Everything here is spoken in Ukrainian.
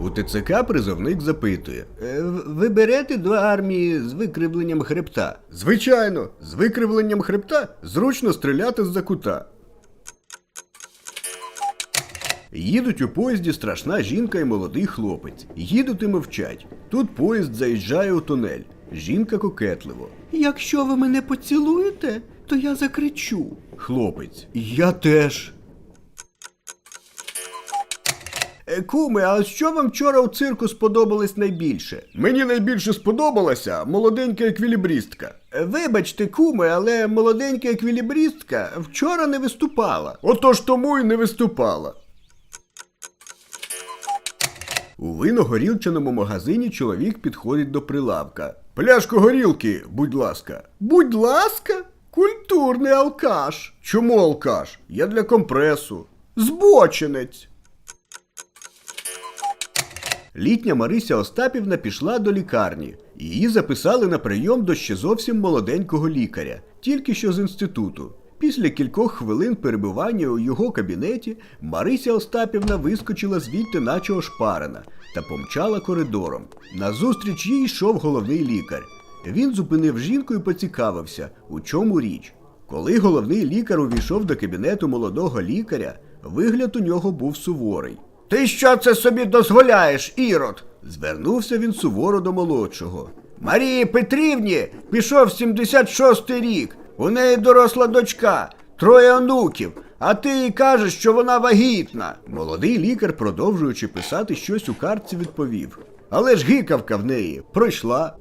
У ТЦК призовник запитує: «Е, Ви берете до армії з викривленням хребта? Звичайно, з викривленням хребта зручно стріляти з-за кута. Їдуть у поїзді страшна жінка і молодий хлопець. Їдуть і мовчать. Тут поїзд заїжджає у тунель. Жінка кокетливо. Якщо ви мене поцілуєте, то я закричу. Хлопець. Я теж. Е, Куме, а що вам вчора у цирку сподобалось найбільше? Мені найбільше сподобалася молоденька еквілібристка. Е, Вибачте, куме, але молоденька еквілібристка вчора не виступала. Отож тому і не виступала. У виногорілчаному магазині чоловік підходить до прилавка. Пляшку горілки, будь ласка. Будь ласка? Культурний алкаш. Чому алкаш? Я для компресу. Збочинець. Літня Марися Остапівна пішла до лікарні. Її записали на прийом до ще зовсім молоденького лікаря, тільки що з інституту. Після кількох хвилин перебування у його кабінеті Марися Остапівна вискочила звідти, наче ошпарена, та помчала коридором. Назустріч їй йшов головний лікар. Він зупинив жінку і поцікавився, у чому річ. Коли головний лікар увійшов до кабінету молодого лікаря, вигляд у нього був суворий. Ти що це собі дозволяєш, Ірод? звернувся він суворо до молодшого. Марії Петрівні пішов 76-й рік. У неї доросла дочка, троє онуків, а ти їй кажеш, що вона вагітна. Молодий лікар, продовжуючи писати щось у картці, відповів. Але ж гикавка в неї пройшла.